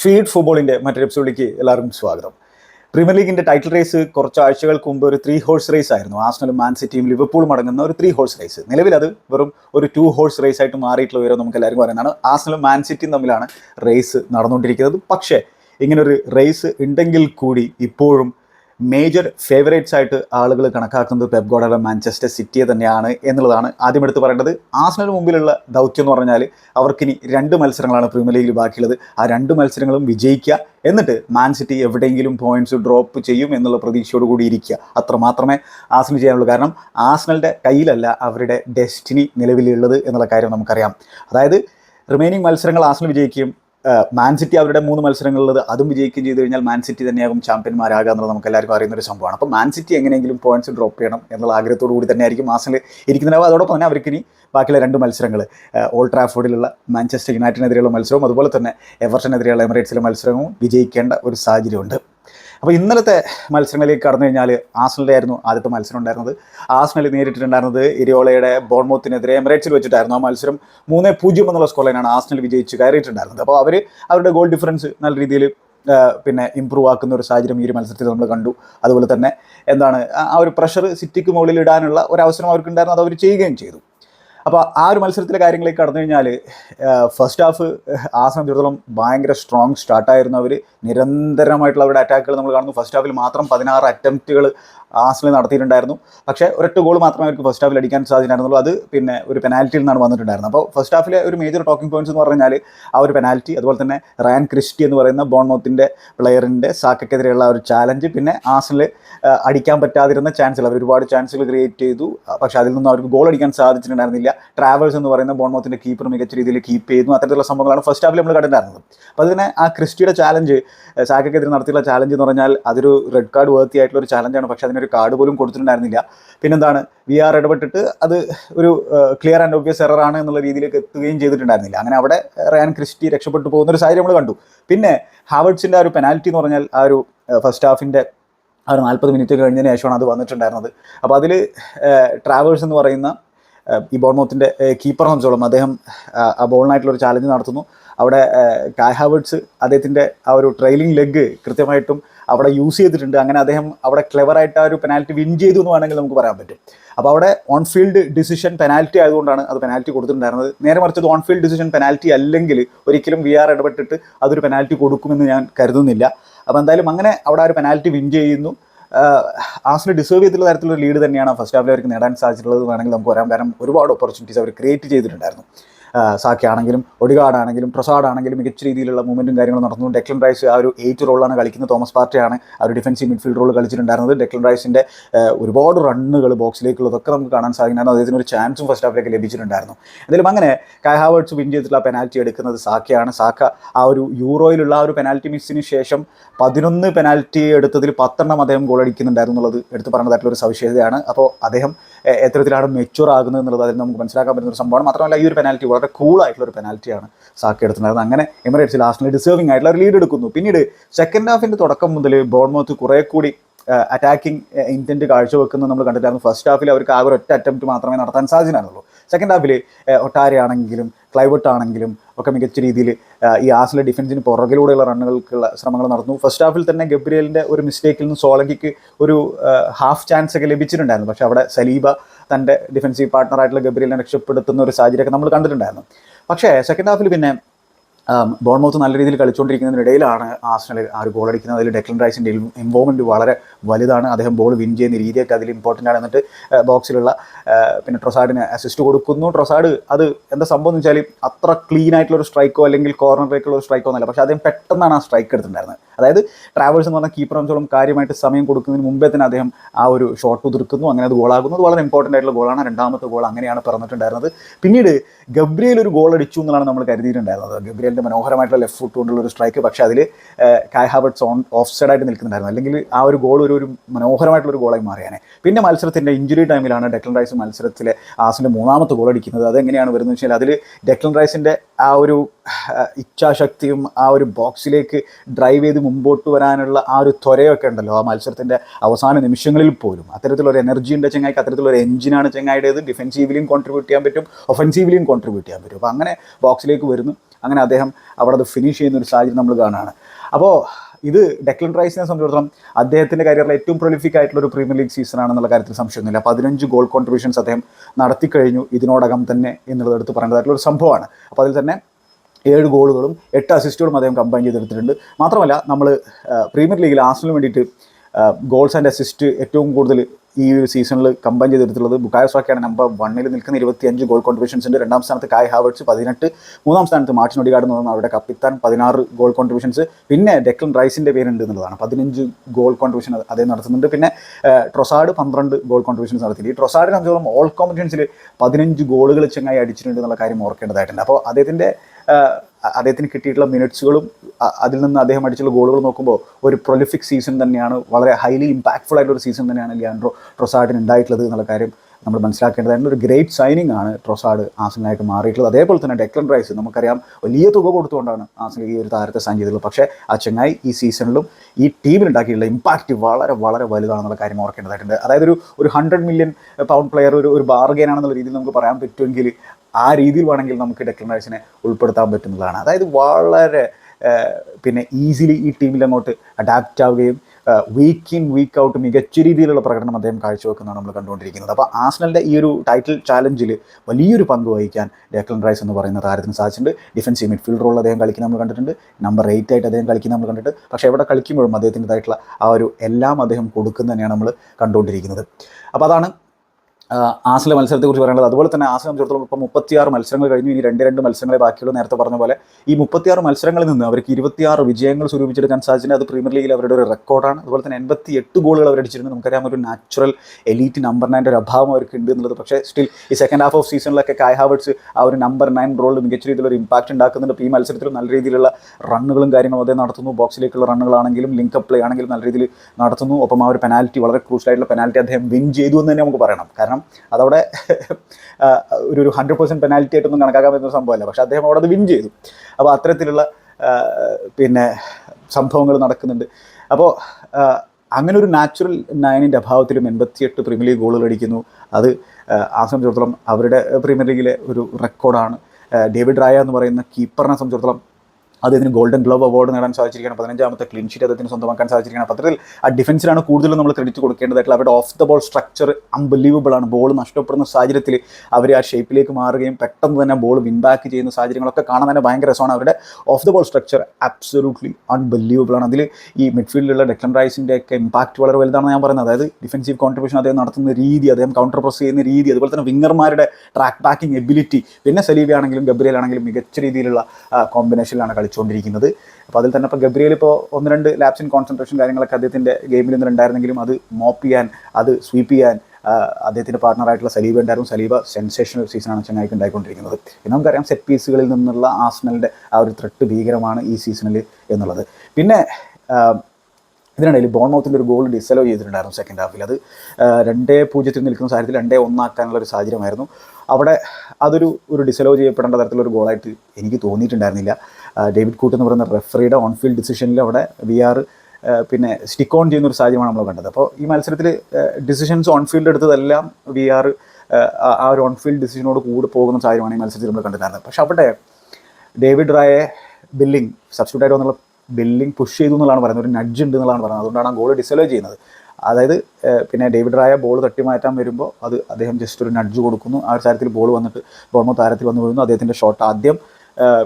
Feed ഫുട്ബോളിന്റെ മറ്റൊരു എപ്പിസോഡിലേക്ക് എല്ലാവർക്കും സ്വാഗതം. പ്രീമിയർ ലീഗിന്റെ ടൈറ്റിൽ റേസ് കുറച്ച് ആഴ്ചകൾക്ക് മുമ്പ് ഒരു ത്രീ ഹോഴ്സ് റേസ് ആയിരുന്നു. ആസ്നലും മാൻ സിറ്റിയും ലിവർപൂളും അടങ്ങുന്ന ഒരു ത്രീ ഹോഴ്സ് റേസ് നിലവിൽ അത് വെറും ഒരു ടു ഹോഴ്സ് റേസ് ആയിട്ട് മാറിയിട്ടുള്ള വിവരം നമുക്ക് എല്ലാവർക്കും പറയുന്നതാണ് ആസ്നലും മാൻ സിറ്റിയും തമ്മിലാണ് റേസ് നടന്നുകൊണ്ടിരിക്കുന്നത്. പക്ഷേ ഇങ്ങനൊരു റേസ് ഉണ്ടെങ്കിൽ കൂടി ഇപ്പോഴും മേജർ ഫേവറേറ്റ്സ് ആയിട്ട് ആളുകൾ കണക്കാക്കുന്നത് പെപ് ഗോഡല മാഞ്ചസ്റ്റർ സിറ്റിയെ തന്നെയാണ് എന്നുള്ളതാണ് ആദ്യം എടുത്ത് പറയേണ്ടത്. ആസ്നലിന് മുമ്പിലുള്ള ദൗത്യം എന്ന് പറഞ്ഞാൽ അവർക്കിനി രണ്ട് മത്സരങ്ങളാണ് പ്രീമിയർ ലീഗിൽ ബാക്കിയുള്ളത്. ആ രണ്ട് മത്സരങ്ങളും വിജയിക്കുക. എന്നിട്ട് മാൻ സിറ്റി എവിടെയെങ്കിലും പോയിന്റ്സ് ഡ്രോപ്പ് ചെയ്യും എന്നുള്ള പ്രതീക്ഷയോട് കൂടി ഇരിക്കുക. അത്ര മാത്രമേ ആസ്നൽ ചെയ്യാനുള്ളൂ. കാരണം ആസ്നലിന്റെ കയ്യിലല്ല അവരുടെ ഡെസ്റ്റിനി നിലവിലുള്ളത് എന്നുള്ള കാര്യം നമുക്കറിയാം. അതായത് റിമൈനിങ് മത്സരങ്ങൾ ആസ്നൽ വിജയിക്കുകയും ഏഹ് മാൻ സിറ്റി അവരുടെ മൂന്ന് മത്സരങ്ങളുള്ളത് അതും വിജയിക്കുകയും ചെയ്തു കഴിഞ്ഞാൽ മാൻ സിറ്റി തന്നെയാകും ചാമ്പ്യന്മാരാകുക എന്നുള്ളത് നമുക്ക് എല്ലാവർക്കും അറിയുന്ന ഒരു സംഭവമാണ്. അപ്പോൾ മാൻ സിറ്റി എങ്ങനെയെങ്കിലും പോയിന്റ്സ് ഡ്രോപ്പ് ചെയ്യണം എന്നുള്ള ആഗ്രഹത്തോടു കൂടി തന്നെയായിരിക്കും ആസിൽ ഇരിക്കുന്നുണ്ടാവും അതോടൊപ്പം തന്നെ അവർക്ക് ഇനി ബാക്കിയുള്ള രണ്ട് മത്സരങ്ങൾ ഓൾഡ് ട്രാഫോർഡിലുള്ള മാഞ്ചസ്റ്റർ യുണൈറ്റഡിനെതിരെയുള്ള മത്സരവും അതുപോലെ തന്നെ എവർട്ടനെതിരെയുള്ള എമിറേറ്റ്സിലെ മത്സരവും വിജയിക്കേണ്ട ഒരു സാഹചര്യമുണ്ട്. അപ്പോൾ ഇന്നലത്തെ മത്സരങ്ങളിലേക്ക് കടന്നു കഴിഞ്ഞാൽ ആസ്നലിന്റെ ആയിരുന്നു ആദ്യത്തെ മത്സരം ഉണ്ടായിരുന്നത്. ആസ്നൽ നേരിട്ടിട്ടുണ്ടായിരുന്നത് ഇരിയോളയുടെ ബോൺമോത്തിനെതിരെ എമിറേറ്റ്സിൽ വെച്ചിട്ടായിരുന്നു. ആ മത്സരം മൂന്ന് പൂജ്യം എന്നുള്ള സ്കോർ ലൈനാണ് ആസ്നൽ വിജയിച്ച് കയറിയിട്ടുണ്ടായിരുന്നത്. അപ്പോൾ അവർ അവരുടെ ഗോൾ ഡിഫറൻസ് നല്ല രീതിയിൽ പിന്നെ ഇമ്പ്രൂവ് ആക്കുന്ന ഒരു സാഹചര്യം ഈ ഒരു മത്സരത്തിൽ നമ്മൾ കണ്ടു. അതുപോലെ തന്നെ എന്താണ് ആ ഒരു പ്രഷർ സിറ്റിക്ക് മുകളിൽ ഇടാനുള്ള ഒരു അവസരം അവർക്കുണ്ടായിരുന്നു. അത് അവർ ചെയ്യുകയും ചെയ്തു. അപ്പോൾ ആ ഒരു മത്സരത്തിലെ കാര്യങ്ങളിലേക്ക് കടന്നു കഴിഞ്ഞാൽ ഫസ്റ്റ് ഹാഫ് ആ സംബന്ധിച്ചിടത്തോളം ഭയങ്കര സ്ട്രോങ് സ്റ്റാർട്ടായിരുന്നു അവർ നിരന്തരമായിട്ടുള്ള അവരുടെ അറ്റാക്കുകൾ നമ്മൾ കാണുന്നു. ഫസ്റ്റ് ഹാഫിൽ മാത്രം പതിനാറ് അറ്റംപ്റ്റുകൾ ആസ്ലിൽ നടത്തിയിട്ടുണ്ടായിരുന്നു. പക്ഷേ ഒരൊറ്റ ഗോൾ മാത്രമേ അവർക്ക് ഫസ്റ്റ് ഹാഫിൽ അടിക്കാൻ സാധിച്ചിട്ടുണ്ടായിരുന്നുള്ളൂ. അത് പിന്നെ ഒരു പെനാൽറ്റിയിൽ നിന്നാണ് വന്നിട്ടുണ്ടായിരുന്നത്. അപ്പോൾ ഫസ്റ്റ് ഹാഫിലെ ഒരു മേജർ ടോക്കിംഗ് പോയിന്റ്സ് എന്ന് പറഞ്ഞാൽ ആ ഒരു പെനാൽറ്റി അതുപോലെ തന്നെ റയാൻ ക്രിസ്റ്റി എന്ന് പറയുന്ന ബോൺമൗത്തിന്റെ പ്ലെയറിന്റെ സാക്കക്കെതിരെയുള്ള ഒരു ചാലഞ്ച് പിന്നെ ആസ്ലിൽ അടിക്കാൻ പറ്റാതിരുന്ന ചാൻസുകൾ അവർ ഒരുപാട് ചാൻസുകൾ ക്രിയേറ്റ് ചെയ്തു. പക്ഷേ അതിൽ നിന്നും അവർക്ക് ഗോൾ അടിക്കാൻ സാധിച്ചിട്ടുണ്ടായിരുന്നില്ല. ട്രാവൽസ് എന്ന് പറയുന്ന ബോൺമൗത്തിന്റെ കീപ്പർ മികച്ച രീതിയിൽ കീപ്പ് ചെയ്തു. അത്തരത്തിലുള്ള സംഭവങ്ങളാണ് ഫസ്റ്റ് ഹാഫിൽ നമ്മൾ കണ്ടിട്ടുണ്ടായിരുന്നത്. അപ്പോൾ അതിനെ ആ ക്രിസ്റ്റിയുടെ ചാലഞ്ച് സാക്കക്കെതിരെ നടത്തിയുള്ള ചാലഞ്ച് എന്ന് പറഞ്ഞാൽ അതൊരു റെഡ് കാർഡ് വേർത്തി ആയിട്ടുള്ള ഒരു ചാലഞ്ചാണ് പക്ഷേ അതിനൊരു കാർഡ് പോലും കൊടുത്തിട്ടുണ്ടായിരുന്നില്ല. പിന്നെന്താണ്? വി ആർ ഇടപെട്ടിട്ട് അത് ഒരു ക്ലിയർ ആൻഡ് ഒബ്വിയസ് എററാണ് എന്നുള്ള രീതിയിലേക്ക് എത്തുകയും ചെയ്തിട്ടുണ്ടായിരുന്നില്ല. അങ്ങനെ അവിടെ റയാൻ ക്രിസ്റ്റി രക്ഷപ്പെട്ടു പോകുന്ന ഒരു സാഹചര്യം നമ്മൾ കണ്ടു. പിന്നെ ഹാവേഡ്സിന്റെ ആ ഒരു പെനാൽറ്റി എന്ന് പറഞ്ഞാൽ ആ ഒരു ഫസ്റ്റ് ഹാഫിന്റെ ആ ഒരു നാൽപ്പത് മിനിറ്റ് കഴിഞ്ഞതിന് ശേഷമാണ് അത് വന്നിട്ടുണ്ടായിരുന്നത്. അപ്പോൾ അതിൽ ട്രാവേഴ്സ് എന്ന് പറയുന്ന ഈ ബോൾമോത്തിന്റെ കീപ്പർ സംബന്ധിച്ചോളം അദ്ദേഹം ആ, ബോളിനായിട്ടുള്ള ഒരു ചാലഞ്ച് നടത്തുന്നു. അവിടെ കായ് ഹാവേർട്സ് അദ്ദേഹത്തിന്റെ ആ ഒരു ട്രെയിലിംഗ് ലെഗ് കൃത്യമായിട്ടും അവിടെ യൂസ് ചെയ്തിട്ടുണ്ട്. അങ്ങനെ അദ്ദേഹം അവിടെ ക്ലെവറായിട്ട് ആ ഒരു പെനാൽറ്റി വിൻ ചെയ്തു എന്ന് വേണമെങ്കിൽ നമുക്ക് പറയാൻ പറ്റും. അപ്പോൾ അവിടെ ഓൺ ഫീൽഡ് ഡിസിഷൻ പെനാൽറ്റി ആയതുകൊണ്ടാണ് അത് പെനാൽറ്റി കൊടുത്തിട്ടുണ്ടായിരുന്നത്. നേരെ മറിച്ചത് ഓൺ ഫീൽഡ് ഡിസിഷൻ പെനാൽറ്റി അല്ലെങ്കിൽ ഒരിക്കലും വി ആർ ഇടപെട്ടിട്ട് അതൊരു പെനാൽറ്റി കൊടുക്കുമെന്ന് ഞാൻ കരുതുന്നില്ല. അപ്പോൾ എന്തായാലും അങ്ങനെ അവിടെ ഒരു പെനാൽറ്റി വിൻ ചെയ്യുന്നു. ആസിന് ഡിസേർവ് ചെയ്തിട്ടുള്ള തരത്തിലുള്ള ലീഡ് തന്നെയാണ് ഫസ്റ്റ് ഹാഫിൽ അവർക്ക് നേടാൻ സാധിച്ചിട്ടുള്ളത് വേണമെങ്കിൽ നമുക്ക് പറയാം. കാരണം ഒരുപാട് ഓപ്പർച്യൂണിറ്റീസ് അവർ ക്രിയേറ്റ് ചെയ്തിട്ടുണ്ടായിരുന്നു. സാക്കി ആണെങ്കിലും ഒഡിഗാർഡ് ആണെങ്കിലും പ്രസാദ് ആണെങ്കിലും മികച്ച രീതിയിലുള്ള മൂവ്മെന്റും കാര്യങ്ങളും നടന്നു ഡെക്ലൻ റൈസ് ആ ഒരു എയ്റ്റ് റോളാണ് കളിക്കുന്നത്. തോമസ് പാർട്ടിയാണ് ആ ഒരു ഡിഫൻസീവ് മിഡ്ഫീൽഡ് റോൾ കളിച്ചിട്ടുണ്ടായിരുന്നത്. ഡെക്ലൻ റൈസിന്റെ ഒരുപാട് റണ്ണുകൾ ബോക്സിലേക്കുള്ളതൊക്കെ നമുക്ക് കാണാൻ സാധിക്കുന്നുണ്ടായിരുന്നു അദ്ദേഹത്തിന് ഒരു ചാൻസും ഫസ്റ്റ് ഹാഫിലേക്ക് ലഭിച്ചിട്ടുണ്ടായിരുന്നു. എന്തായാലും അങ്ങനെ കൈഹാവേർട്സ് ഹാവേർട്സ് വിൻ ചെയ്തിട്ടുള്ള പെനാൽറ്റി എടുക്കുന്നത് സാക്കയാണ്. സാക്ക ആ ഒരു യൂറോയിലുള്ള ആ ഒരു പെനാൽറ്റി മിസ്സിന് ശേഷം പതിനൊന്ന് പെനാൽറ്റി എടുത്തതിൽ പത്തെണ്ണം അദ്ദേഹം ഗോൾ അടിക്കുന്നുണ്ടായിരുന്നു എന്നുള്ളത് എടുത്തു പറഞ്ഞതായിട്ടുള്ള ഒരു സവിശേഷതയാണ്. അപ്പോൾ അദ്ദേഹം എത്തരത്തിലാണ് മെച്ചൂർ ആകുന്നത് എന്നുള്ളത് അതിൽ നമുക്ക് മനസ്സിലാക്കാൻ പറ്റുന്ന ഒരു സംഭവമാണ്. മാത്രമല്ല ഈ ഒരു പെനാൽറ്റി വളരെ കൂൾ ആയിട്ടുള്ള ഒരു പെനാൽറ്റിയാണ് സാക്കി എടുത്തിട്ടുണ്ടായിരുന്നത്. അങ്ങനെ എമിറേറ്റ്സ് ലാസ്റ്റിൽ ഡിസേർവിംഗ് ആയിട്ടുള്ള ഒരു ലീഡ് എടുക്കുന്നു. പിന്നീട് സെക്കൻഡ് ഹാഫിന്റെ തുടക്കം മുതൽ ബോൺമൗത്ത് കുറേ കൂടി അറ്റാക്കിംഗ് ഇന്റന്റ് കാഴ്ചവെക്കുന്നത് നമ്മൾ കണ്ടിട്ടായിരുന്നു ഫസ്റ്റ് ഹാഫിൽ അവർക്ക് ആ ഒരു ഒറ്റ അറ്റംപ്റ്റ് മാത്രമേ നടത്താൻ സാധ്യതയുള്ളൂ. സെക്കൻഡ് ഹാഫിൽ ഒട്ടാരി ആണെങ്കിലും ക്ലൈവട്ട് ആണെങ്കിലും ഒക്കെ മികച്ച രീതിയിൽ ഈ ആസിലെ ഡിഫൻസിന് പുറകിലൂടെയുള്ള റണ്ണുകൾക്കുള്ള ശ്രമങ്ങൾ നടന്നു. ഫസ്റ്റ് ഹാഫിൽ തന്നെ ഗബ്രിയലിന്റെ ഒരു മിസ്റ്റേക്കിൽ നിന്ന് സോളങ്കിക്ക് ഒരു ഹാഫ് ചാൻസ് ഒക്കെ ലഭിച്ചിട്ടുണ്ടായിരുന്നു. പക്ഷേ അവിടെ സലീബ തന്റെ ഡിഫൻസീവ് പാർട്ട്ണറായിട്ടുള്ള ഗബ്രിയലിനെ രക്ഷപ്പെടുത്തുന്ന ഒരു സാഹചര്യമൊക്കെ നമ്മൾ കണ്ടിട്ടുണ്ടായിരുന്നു. പക്ഷേ സെക്കൻഡ് ഹാഫിൽ പിന്നെ ബോൺമൗത്ത് നല്ല രീതിയിൽ കളിച്ചുകൊണ്ടിരിക്കുന്നതിനിടയിലാണ് ആസ്നൽ ആ ഒരു ഗോൾ അടിക്കുന്നത്. അതിൽ ഡെക്ലൻ റൈസിന്റെ ഇൻവോൾവ്മെന്റ് വളരെ വലുതാണ്. അദ്ദേഹം ബോൾ വിൻ ചെയ്യുന്ന രീതിയൊക്കെ അതിൽ ഇമ്പോർട്ടന്റ് ആണ് എന്നിട്ട് ബോക്സിലുള്ള പിന്നെ ട്രൊസാഡിന് അസിസ്റ്റ് കൊടുക്കുന്നു. ട്രൊസാഡ് അത് എന്താ സംഭവം എന്ന് വെച്ചാൽ അത്ര ക്ലീൻ ആയിട്ടുള്ള ഒരു സ്ട്രൈക്കോ അല്ലെങ്കിൽ കോർണറിലേക്കുള്ള ഒരു സ്ട്രൈക്കോ ഒന്നുമല്ല പക്ഷേ അദ്ദേഹം പെട്ടെന്നാണ് ആ സ്ട്രൈക്ക് എടുത്തിട്ടുണ്ടായിരുന്നത്. അതായത് ട്രാവേഴ്സ് എന്ന് പറഞ്ഞ സംബന്ധിച്ചോളം കാര്യമായിട്ട് സമയം കൊടുക്കുന്നതിന് മുമ്പേ തന്നെ അദ്ദേഹം ആ ഒരു ഷോട്ട് ഉതിർക്കുന്നു. അങ്ങനെ അത് ഗോളാകുന്നു അത് വളരെ ഇമ്പോർട്ടന്റ് ആയിട്ടുള്ള ഗോളാണ് രണ്ടാമത്തെ ഗോൾ അങ്ങനെയാണ് പറഞ്ഞിട്ടുണ്ടായിരുന്നത് പിന്നീട് ഗബ്രിയേൽ ഒരു ഗോൾ അടിച്ചു എന്നുള്ളതാണ് നമ്മൾ കരുതിയിട്ടുണ്ടായിരുന്നത്. ഗബ്രിയലിന്റെ മനോഹരമായിട്ടുള്ള ലെഫ്റ്റ് ഫുട്ട് കൊണ്ടുള്ള ഒരു സ്ട്രൈക്ക് പക്ഷേ അതിൽ കായ് ഹാബർട്സ് ഓൺ ഓഫ് സൈഡായിട്ട് നിൽക്കുന്നുണ്ടായിരുന്നു. അല്ലെങ്കിൽ ആ ഒരു ഗോൾ ഒരു ഒരു മനോഹരമായിട്ടുള്ള ഒരു ഗോളായി മാറിയാണ് പിന്നെ മത്സരത്തിന്റെ ഇഞ്ചുറി ടൈമിലാണ് ഡെക്ലൻ റൈസ് മത്സരത്തിലെ ആസിന്റെ മൂന്നാമത്തെ ഗോൾ അടിക്കുന്നത്. അതെങ്ങനെയാണ് വരുന്നത് വെച്ചാൽ അതിൽ ഡെക്ലൻ റൈസിന്റെ ആ ഒരു ഇച്ഛാശക്തിയും ആ ഒരു ബോക്സിലേക്ക് ഡ്രൈവ് ചെയ്ത് മുമ്പോട്ട് വരാനുള്ള ആ ഒരു ത്വരയൊക്കെ ഉണ്ടല്ലോ. ആ മത്സരത്തിന്റെ അവസാന നിമിഷങ്ങളിൽ പോലും അത്തരത്തിലൊരു എനർജി ഉണ്ട് ചെങ്ങായിക്ക് അത്തരത്തിലൊരു എഞ്ചിനാണ് ചെങ്ങായിടേത് ഡിഫെൻസീവിലും കോൺട്രിബ്യൂട്ട് ചെയ്യാൻ പറ്റും. ഒഫൻസീവിലും കോൺട്രിബ്യൂട്ട് ചെയ്യാൻ പറ്റും. അപ്പോൾ അങ്ങനെ ബോക്സിലേക്ക് വരുന്നു. അങ്ങനെ അദ്ദേഹം അവിടെ അത് ഫിനിഷ് ചെയ്യുന്ന ഒരു സാഹചര്യം നമ്മൾ കാണുകയാണ്. അപ്പോൾ ഇത് ഡെക്ലൻ റൈസിനെ സംബന്ധിച്ചിടത്തോളം അദ്ദേഹത്തിന്റെ കരിയറിൽ ഏറ്റവും പ്രൊലിഫിക് ആയിട്ടുള്ള ഒരു പ്രീമിയർ ലീഗ് സീസൺ ആണെന്നുള്ള കാര്യത്തിൽ സംശയമൊന്നുമില്ല. പതിനഞ്ച് ഗോൾ കോൺട്രിബ്യൂഷൻസ് അദ്ദേഹം നടത്തി കഴിഞ്ഞു ഇതിനോടകം തന്നെ എന്നുള്ളത് എടുത്ത് പറയേണ്ടതായിട്ടുള്ള ഒരു സംഭവമാണ്. അപ്പോൾ അതിൽ തന്നെ ഏഴ് ഗോളുകളും എട്ട് അസിസ്റ്റുകളും അദ്ദേഹം കമ്പൈൻ ചെയ്തെടുത്തിട്ടുണ്ട്. മാത്രമല്ല നമ്മൾ പ്രീമിയർ ലീഗിൽ ആസിനു വേണ്ടിയിട്ട് ഗോൾസ് ആൻഡ് അസിസ്റ്റ് ഏറ്റവും കൂടുതൽ ഈ ഒരു സീസണിൽ കമ്പൈൻ ചെയ്തെടുത്തുള്ളത് ബുക്കായ സാക്കയാണ്. നമ്പർ വണ്ണിൽ നിൽക്കുന്ന ഇരുപത്തിയഞ്ച് ഗോൾ കോൺട്രിബ്യൂഷൻസ് ഉണ്ട്. രണ്ടാം സ്ഥാനത്ത് കായ് ഹാവേർട്സ് പതിനെട്ട്. മൂന്നാം സ്ഥാനത്ത് മാർട്ടിൻ ഒഡിഗാർഡ് എന്ന് പറഞ്ഞാൽ അവരുടെ കപ്പിത്താൻ പതിനാറ് ഗോൾ കോൺട്രിബ്യൂഷൻസ് പിന്നെ ഡെക്ലൻ റൈസിന്റെ പേരുണ്ട് എന്നുള്ളതാണ്. പതിനഞ്ച് ഗോൾ കോൺട്രിബ്യൂഷൻ അദ്ദേഹം നടത്തുന്നുണ്ട്. പിന്നെ ട്രൊസാഡ് പന്ത്രണ്ട് ഗോൾ കോൺട്രിബ്യൂഷൻസ് നടത്തി ഈ ട്രൊസാഡിനെ സംബന്ധിച്ചോളം ഓൾ കോമ്പറ്റീഷൻസിൽ പതിനഞ്ച് ഗോളുകൾ ചെങ്ങായി അടിച്ചിട്ടുണ്ട് എന്നുള്ള കാര്യം ഓർക്കേണ്ടതായിട്ടുണ്ട്. അപ്പോൾ അദ്ദേഹത്തിന്റെ അദ്ദേഹത്തിന് കിട്ടിയിട്ടുള്ള മിനിറ്റ്സുകളും അതിൽ നിന്ന് അദ്ദേഹം അടിച്ചുള്ള ഗോളുകൾ നോക്കുമ്പോൾ ഒരു പ്രൊലിഫിക് സീസൺ തന്നെയാണ് വളരെ ഹൈലി ഇമ്പാക്ട്ഫുൾ ആയിട്ടുള്ള ഒരു സീസൺ തന്നെയാണ് ലിയാൻഡ്രോ ട്രൊസാഡിന് ഉണ്ടായിട്ടുള്ളത് എന്നുള്ള കാര്യം നമ്മൾ മനസ്സിലാക്കേണ്ടതായിട്ടുള്ള ഒരു ഗ്രേറ്റ് സൈനിങ് ആണ് ട്രൊസാഡ് ആസനായിട്ട് മാറിയിട്ടുള്ളത്. അതേപോലെ തന്നെ ഡെക്ലൻ റൈസ് നമുക്കറിയാം വലിയ തുക കൊടുത്തുകൊണ്ടാണ് ആസന ഈ ഒരു താരത്തെ സൈൻ ചെയ്തത് പക്ഷേ ആ ചെങ്ങായി ഈ സീസണിലും ഈ ടീമിലുണ്ടാക്കിയിട്ടുള്ള ഇമ്പാക്റ്റ് വളരെ വളരെ വലുതാണെന്നുള്ള കാര്യം ഓർക്കേണ്ടതായിട്ടുണ്ട്. അതായത് ഒരു ഒരു ഹൺഡ്രഡ് മില്യൺ പൗണ്ട് പ്ലെയർ ഒരു ഒരു ബാർഗെയിൻ ആണെന്നുള്ള രീതിയിൽ നമുക്ക് പറയാൻ പറ്റുമെങ്കിൽ ആ രീതിയിൽ വേണമെങ്കിൽ നമുക്ക് ഡെക്ലൻ റൈസിനെ ഉൾപ്പെടുത്താൻ പറ്റുന്നതാണ്. അതായത് വളരെ പിന്നെ ഈസിലി ഈ ടീമിൽ അങ്ങോട്ട് അഡാപ്റ്റ് ആവുകയും വീക്ക് ഇൻ വീക്ക് ഔട്ട് മികച്ച രീതിയിലുള്ള പ്രകടനം അദ്ദേഹം കാഴ്ചവെക്കുന്നതാണ് നമ്മൾ കണ്ടുകൊണ്ടിരിക്കുന്നത്. അപ്പോൾ ആസ്നലിന്റെ ഈ ഒരു ടൈറ്റിൽ ചാലഞ്ചിൽ വലിയൊരു പങ്ക് വഹിക്കാൻ ഡെക്ലൻ റൈസ് എന്ന് പറയുന്ന താരത്തിന് സാധിച്ചിട്ടുണ്ട്. ഡിഫൻസീവ് മിഡ്ഫീൽഡ് റോൾ അദ്ദേഹം കളിക്കുന്ന നമ്മൾ കണ്ടിട്ടുണ്ട്. നമ്പർ എയ്റ്റ് ആയിട്ട് അദ്ദേഹം കളിക്കുന്ന നമ്മൾ കണ്ടിട്ട് പക്ഷേ എവിടെ കളിക്കുമ്പോഴും അദ്ദേഹത്തിന്റെതായിട്ടുള്ള ആ ഒരു എല്ലാം അദ്ദേഹം കൊടുക്കുന്നതന്നെയാണ് നമ്മൾ കണ്ടുകൊണ്ടിരിക്കുന്നത്. അപ്പോൾ അതാണ് ആസിലെ മത്സരത്തെക്കുറിച്ച് പറയുന്നത് അതുപോലെ തന്നെ ആസിലെ സംബന്ധിച്ചിടത്തോളം ഇപ്പോൾ മുപ്പത്തിയാറ് മത്സരങ്ങൾ കഴിഞ്ഞു ഇനി രണ്ട് രണ്ട് മത്സരങ്ങളെ ബാക്കിയുള്ള നേരത്തെ പറഞ്ഞ പോലെ. ഈ മുപ്പത്തിയാറ് മത്സരങ്ങളിൽ നിന്ന് അവർക്ക് ഇരുപത്തിയാറ് വിജയങ്ങൾ സ്വരൂപിച്ചെടുക്കാൻ സാധിച്ചിട്ടുണ്ട് അത് പ്രീമിയർ ലീഗിൽ അവരുടെ ഒരു റെക്കോർഡാണ്. അതുപോലെ തന്നെ എൺപത്തി എട്ട് ഗോളുകൾ അവർ അടിച്ചിരുന്നു. നമുക്കറിയാം ഒരു നാച്ചുറൽ എലീറ്റ് നമ്പർ നയന്റെ ഒരു അഭാവം അവർക്ക് ഉണ്ട് എന്നുള്ളത്. പക്ഷേ സ്റ്റിൽ ഈ സെക്കൻഡ് ഹാഫ് ഓഫ് സീസണിലൊക്കെ കായ് ഹാവേർട്സ് ആ ഒരു നമ്പർ നയൻ റോളിൽ മികച്ച രീതിയിലുള്ള ഒരു ഇമ്പാക്റ്റ് ഉണ്ടാക്കുന്നുണ്ട്. ഇപ്പോൾ ഈ മത്സരത്തിൽ നല്ല രീതിയിലുള്ള റണ്ണുകളും കാര്യങ്ങളും അതേ നടത്തുന്നു. ബോക്സിലേക്കുള്ള റണ്ണുകളാണെങ്കിലും ലിങ്ക് അപ്ലൈ പ്ലേ ആണെങ്കിലും നല്ല രീതിയിൽ നടത്തുന്നു. ഒപ്പം ആ ഒരു പെനാൽറ്റി വളരെ ക്രൂഷ്യൽ ആയിട്ടുള്ള പെനാൽറ്റി അദ്ദേഹം വിൻ ചെയ്തു എന്ന് തന്നെ നമുക്ക് പറയണം. കാരണം അതവിടെ ഒരു ഒരു ഹൺഡ്രഡ് പെർസെന്റ് പെനാൽറ്റി ആയിട്ടൊന്നും കണക്കാക്കാൻ പറ്റുന്ന സംഭവമല്ല. പക്ഷേ അദ്ദേഹം അവിടെ അത് വിൻ ചെയ്തു. അപ്പോൾ അത്തരത്തിലുള്ള പിന്നെ സംഭവങ്ങൾ നടക്കുന്നുണ്ട്. അപ്പോൾ അങ്ങനെ ഒരു നാച്ചുറൽ നയനിന്റെ അഭാവത്തിലും എൺപത്തിയെട്ട് പ്രീമിയർ ലീഗ് ഗോളുകൾ അടിക്കുന്നു. അത് ആ സംബന്ധിച്ചിടത്തോളം അവരുടെ പ്രീമിയർ ലീഗിലെ ഒരു റെക്കോർഡാണ് ഡേവിഡ് റായ എന്ന് പറയുന്ന കീപ്പറിനെ സംബന്ധിച്ചിടത്തോളം അദ്ദേഹത്തിന് ഗോൾഡൻ ഗ്ലോബ് അവാർഡ് നേടാൻ സാധിച്ചിരിക്കുകയാണ്. പതിനഞ്ചാമത്തെ ക്ലീൻ ഷീറ്റ് അദ്ദേഹത്തിന് സ്വന്തമാക്കാൻ സാധിച്ചിരിക്കുകയാണ്. പത്രത്തിൽ ആ ഡിഫൻസിലാണ് കൂടുതലും നമ്മൾ ക്രെഡിറ്റ് കൊടുക്കേണ്ടതായിട്ടുള്ള അവരുടെ off the ball structure unbelievable ആണ്. ബോൾ നഷ്ടപ്പെടുന്ന സാഹചര്യത്തിൽ അവർ ആ ഷേപ്പിലേക്ക് മാറുകയും പെട്ടെന്ന് തന്നെ ബോൾ വിൻ ബാക്ക് ചെയ്യുന്ന സാഹചര്യങ്ങളൊക്കെ കാണാൻ തന്നെ ഭയങ്കര രസമാണ്. അവരുടെ off the ball structure absolutely unbelievable ആണ്. അതിൽ ഈ മിഡ്ഫീൽഡിലുള്ള ഡെക്ലൻ റൈസിന്റെ ഒക്കെ ഇമ്പാക്റ്റ് വളരെ വലുതാണെന്ന് ഞാൻ പറയുന്നത്. അതായത് ഡിഫൻസീവ് കോൺട്രിബ്യൂഷൻ അദ്ദേഹം നടത്തുന്ന രീതി അദ്ദേഹം കൗണ്ടർ പ്രസ് ചെയ്യുന്ന രീതി അതുപോലെ തന്നെ വിങ്ങർമാരുടെ ട്രാക്ക് ബാക്കിംഗ് എബിലിറ്റി പിന്നെ സലീബി ആണെങ്കിലും ഗബ്രിയൽ ആണെങ്കിലും മികച്ച രീതിയിലുള്ള കോമ്പിനേഷനിലാണ് കളിച്ചുകൊണ്ടിരിക്കുന്നത്. അപ്പോൾ അതിൽ തന്നെ ഇപ്പോൾ ഗബ്രിയൽ ഇപ്പോൾ ഒന്ന് രണ്ട് ലാപ്സ് ഇൻ കോൺസെൻട്രേഷൻ കാര്യങ്ങളൊക്കെ അദ്ദേഹത്തിന്റെ ഗെയിമിൽ നിന്ന് ഉണ്ടായിരുന്നെങ്കിലും അത് മോപ്പ് ചെയ്യാൻ അത് സ്വീപ്പ് ചെയ്യാൻ അദ്ദേഹത്തിന്റെ പാർട്ണറായിട്ടുള്ള സലീബ ഉണ്ടായിരുന്നു. സലീബ സെൻസേഷണൽ സീസണാണ് ചെങ്ങായിക്ക് ഉണ്ടായിക്കൊണ്ടിരിക്കുന്നത്. നമുക്കറിയാം സെറ്റ് പീസുകളിൽ നിന്നുള്ള ആസ്നലിന്റെ ആ ഒരു ത്രെട്ട് ഭീകരമാണ് ഈ സീസണിൽ എന്നുള്ളത്. പിന്നെ ഇതിനിടയിൽ ബോൺമൗത്തിന്റെ ഒരു ഗോൾ ഡിസലോ ചെയ്തിട്ടുണ്ടായിരുന്നു സെക്കൻഡ് ഹാഫിൽ അത് രണ്ടേ പൂജ്യത്തിൽ നിൽക്കുന്ന സാഹചര്യത്തിൽ രണ്ടേ ഒന്നാക്കാനുള്ള ഒരു സാഹചര്യമായിരുന്നു. അവിടെ അതൊരു ഒരു ഡിസലോ ചെയ്യപ്പെടേണ്ട തരത്തിലുള്ള ഒരു ഗോളായിട്ട് എനിക്ക് തോന്നിയിട്ടുണ്ടായിരുന്നില്ല. ഡേവിഡ് കൂട്ട് എന്ന് പറയുന്ന റെഫറിയുടെ ഓൺ ഫീൽഡ് ഡിസിഷനിൽ അവിടെ വി ആർ പിന്നെ സ്റ്റിക്ക് ഓൺ ചെയ്യുന്ന ഒരു സാഹചര്യമാണ് നമ്മൾ കണ്ടത്. അപ്പോൾ ഈ മത്സരത്തിൽ ഡിസിഷൻസ് ഓൺ ഫീൽഡ് എടുത്തതെല്ലാം വി ആർ ആ ഒരു ഓൺ ഫീൽഡ് ഡിസിഷനോട് കൂടെ പോകുന്ന സാഹചര്യമാണ് ഈ മത്സരത്തിൽ നമ്മൾ കണ്ടിട്ടുണ്ടായിരുന്നത്. പക്ഷേ അവിടെ ഡേവിഡ് റായെ ബില്ലിംഗ് സബ്സ്റ്റിറ്റ്യൂട്ട് ആയിട്ട് വന്നുള്ള ബില്ലിംഗ് പുഷ് ചെയ്തു എന്നുള്ളതാണ് പറയുന്നത്. ഒരു നഡ്ജ് ഉണ്ട് എന്നുള്ളതാണ് പറയുന്നത്. അതുകൊണ്ടാണ് ആ ഗോൾ ഡിസലോ ചെയ്യുന്നത്. അതായത് പിന്നെ ഡേവിഡ് റായ ബോൾ തട്ടി മാറ്റാൻ വരുമ്പോൾ അത് അദ്ദേഹം ജസ്റ്റ് ഒരു നഡ്ജ് കൊടുക്കുന്നു. ആ ഒരു കാര്യത്തിൽ ബോൾ വന്നിട്ട് ബോൾമോ താരത്തിൽ വന്ന് വീഴുന്നു. അദ്ദേഹത്തിന്റെ ഷോട്ട് ആദ്യം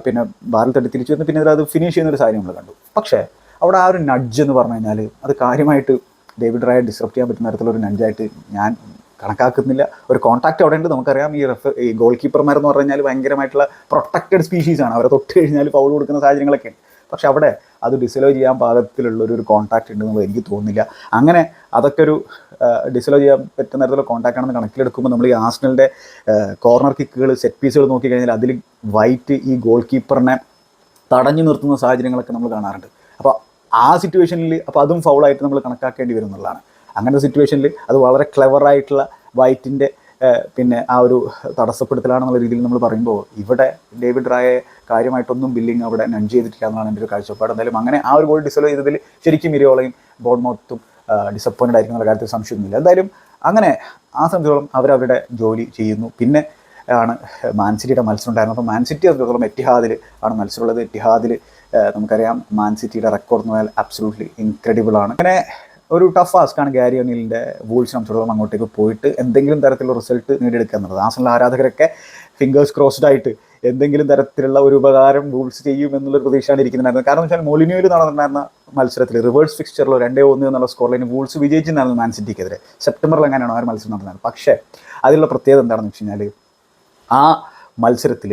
പിന്നെ ബാറിൽ തട്ടി തിരിച്ചു വന്ന്. പിന്നെ അത് ഫിനിഷ് ചെയ്യുന്ന ഒരു സാഹചര്യം നമ്മൾ കണ്ടു. പക്ഷേ അവിടെ ആ ഒരു നഡ്ജ് എന്ന് പറഞ്ഞു കഴിഞ്ഞാൽ അത് കാര്യമായിട്ട് ഡേവിഡ് റായ ഡിസ്റപ്റ്റ് ചെയ്യാൻ പറ്റുന്ന തരത്തിലുള്ള ഒരു നഡ്ജായിട്ട് ഞാൻ കണക്കാക്കുന്നില്ല. ഒരു കോൺടാക്ട് അവിടെ ഉണ്ട്. നമുക്കറിയാം ഈ റെഫ് ഈ ഗോൾ കീപ്പർമാരെന്ന് പറഞ്ഞു കഴിഞ്ഞാൽ ഭയങ്കരമായിട്ടുള്ള പ്രൊട്ടക്റ്റഡ് സ്പീഷീസാണ് അവരെ തൊട്ട് കഴിഞ്ഞാൽ ഫൗൾ കൊടുക്കുന്ന സാഹചര്യങ്ങളൊക്കെ ഉണ്ട്. പക്ഷെ അവിടെ അത് ഡിസലോ ചെയ്യാൻ പാകത്തിലുള്ള ഒരു കോൺടാക്ട് ഉണ്ടെന്നുള്ളത് എനിക്ക് തോന്നുന്നില്ല. അങ്ങനെ അതൊക്കെ ഒരു ഡിസലോ ചെയ്യാൻ പറ്റുന്ന തരത്തിലുള്ള കോൺടാക്ട് ആണെന്ന് കണക്കിലെടുക്കുമ്പോൾ നമ്മൾ ഈ ആസ്നലിന്റെ കോർണർ കിക്കുകൾ സെറ്റ് പീസുകൾ നോക്കിക്കഴിഞ്ഞാൽ അതിൽ വൈറ്റ് ഈ ഗോൾ കീപ്പറിനെ തടഞ്ഞു നിർത്തുന്ന സാഹചര്യങ്ങളൊക്കെ നമ്മൾ കാണാറുണ്ട്. അപ്പോൾ ആ സിറ്റുവേഷനിൽ അപ്പോൾ അതും ഫൗളായിട്ട് നമ്മൾ കണക്കാക്കേണ്ടി വരും എന്നുള്ളതാണ്. അങ്ങനത്തെ സിറ്റുവേഷനിൽ അത് വളരെ ക്ലെവറായിട്ടുള്ള വൈറ്റിന്റെ പിന്നെ ആ ഒരു തടസ്സപ്പെടുത്തലാണെന്നുള്ള രീതിയിൽ നമ്മൾ പറയുമ്പോൾ ഇവിടെ ഡേവിഡ് റായെ കാര്യമായിട്ടൊന്നും ബില്ലിംഗ് അവിടെ നൺ ചെയ്തിട്ടില്ല എന്നാണ് എന്റെ ഒരു കാഴ്ചപ്പാട്. എന്തായാലും അങ്ങനെ ആ ഒരു ഗോൾ ഡിസോൾവ് ചെയ്തതിൽ ശരിക്കും ഇരിയോളയും ബോൺമൗത്തും ഡിസപ്പോയിന്റഡ് ആയിരിക്കും എന്നുള്ള കാര്യത്തിൽ സംശയമൊന്നുമില്ല. എന്തായാലും അങ്ങനെ ആ സംബന്ധിച്ചോളം അവരവരുടെ ജോലി ചെയ്യുന്നു. പിന്നെ ആണ് മാൻസിറ്റിയുടെ മത്സരം ഉണ്ടായിരുന്നത്. അപ്പോൾ മാൻസിറ്റി സംബന്ധിച്ചോളം എറ്റിഹാദിൽ ആണ് മത്സരമുള്ളത്. എറ്റിഹാദിൽ നമുക്കറിയാം മാൻസിറ്റിയുടെ റെക്കോർഡ് എന്ന് പറഞ്ഞാൽ അബ്സലൂട്ട്ലി ഇൻക്രെഡിബിൾ ആണ്. അങ്ങനെ ഒരു ടഫ് ടാസ്ക്കാണ് ഗാരി ഒനിലിന്റെ വൂൾസ് സംബന്ധിച്ചിടത്തോളം അങ്ങോട്ടേക്ക് പോയിട്ട് എന്തെങ്കിലും തരത്തിലുള്ള റിസൾട്ട് നേടിയെടുക്കുക എന്നുള്ളത്. ആസനുള്ള ആരാധകരൊക്കെ ഫിംഗേഴ്സ് ക്രോസ്ഡ് ആയിട്ട് എന്തെങ്കിലും തരത്തിലുള്ള ഒരു ഉപകാരം വൂൾസ് ചെയ്യും എന്നുള്ളൊരു പ്രതീക്ഷയാണ് ഇരിക്കുന്നുണ്ടായിരുന്നത്. കാരണം വെച്ചാൽ മോലിനിയോയിൽ നടന്നിട്ടുണ്ടായിരുന്ന മത്സരത്തിൽ റിവേഴ്സ് ഫിക്സ്ചറിൽ രണ്ടേ ഒന്ന് എന്നുള്ള സ്കോർ ലൈൻ വൂൾസ് വിജയിച്ചിട്ടുണ്ടായിരുന്നു മാൻ സിറ്റിക്കെതിരെ സെപ്റ്റംബറിൽ എങ്ങനെയാണ് ആ ഒരു മത്സരം നടന്നത്. പക്ഷേ അതിലുള്ള പ്രത്യേകത എന്താണെന്ന് വെച്ച് കഴിഞ്ഞാൽ ആ മത്സരത്തിൽ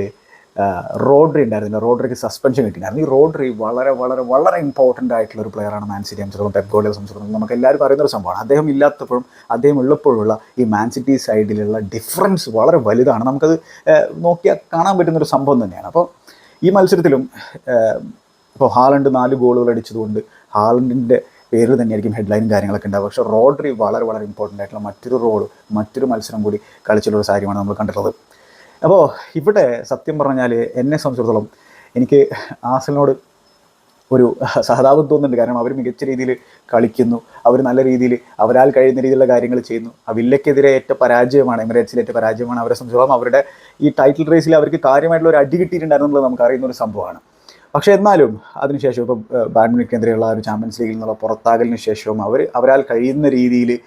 റോഡ്രി ഉണ്ടായിരുന്നില്ല. റോഡ്രിക്ക് സസ്പെൻഷൻ കിട്ടിയിട്ടുണ്ടായിരുന്നു ഈ റോഡ്രി വളരെ വളരെ വളരെ ഇമ്പോർട്ടന്റ് ആയിട്ടുള്ള ഒരു പ്ലെയറാണ് മാൻ സിറ്റി സംബന്ധിച്ചിടത്തോളം പെപ് ഗോളിയെ സംബന്ധിച്ചിടത്തോളം. നമുക്ക് എല്ലാവരും അറിയുന്ന ഒരു സംഭവമാണ്. അദ്ദേഹം ഇല്ലാത്തപ്പോഴും അദ്ദേഹം ഉള്ളപ്പോഴുള്ള ഈ മാൻ സിറ്റി സൈഡിലുള്ള ഡിഫറൻസ് വളരെ വലുതാണ്. നമുക്കത് നോക്കിയാൽ കാണാൻ പറ്റുന്നൊരു സംഭവം തന്നെയാണ്. അപ്പോൾ ഈ മത്സരത്തിലും ഇപ്പോൾ ഹാലണ്ട് നാല് ഗോളുകൾ അടിച്ചതുകൊണ്ട് ഹാലണ്ടിന്റെ പേരിൽ തന്നെയായിരിക്കും ഹെഡ്ലൈനും കാര്യങ്ങളൊക്കെ ഉണ്ടാവുക. പക്ഷേ റോഡ്രി വളരെ വളരെ ഇമ്പോർട്ടന്റ് ആയിട്ടുള്ള മറ്റൊരു റോൾ മറ്റൊരു മത്സരം കൂടി കളിച്ചിട്ടുള്ള കാര്യമാണ് നമ്മൾ കണ്ടിട്ടുള്ളത്. അപ്പോൾ ഇവിടെ സത്യം പറഞ്ഞാൽ എന്നെ സംബന്ധിച്ചിടത്തോളം എനിക്ക് ആസലിനോട് ഒരു സഹതാപം തോന്നുന്നുണ്ട്. കാരണം അവർ മികച്ച രീതിയിൽ കളിക്കുന്നു. അവർ നല്ല രീതിയിൽ അവരാൽ കഴിയുന്ന രീതിയിലുള്ള കാര്യങ്ങൾ ചെയ്യുന്നു. ആ വില്ലയ്ക്കെതിരെ ഏറ്റ പരാജയമാണ് എമിറേറ്റ്സിലെ ഏറ്റ പരാജയമാണ്. അവരെ സംബന്ധിച്ചിടത്തോളം അവരുടെ ഈ ടൈറ്റിൽ റേസിൽ അവർക്ക് കാര്യമായിട്ടുള്ള ഒരു അടി കിട്ടിയിട്ടുണ്ടായിരുന്നുള്ളത് നമുക്ക് അറിയുന്ന ഒരു സംഭവമാണ്. പക്ഷേ എന്നാലും അതിനുശേഷം ഇപ്പോൾ ബാഡ്മിന്റനെതിരെയുള്ള ഒരു ചാമ്പ്യൻസ് ലീഗിൽ നിന്നുള്ള പുറത്താകലിന് ശേഷവും അവർ അവരാൽ കഴിയുന്ന രീതിയിൽ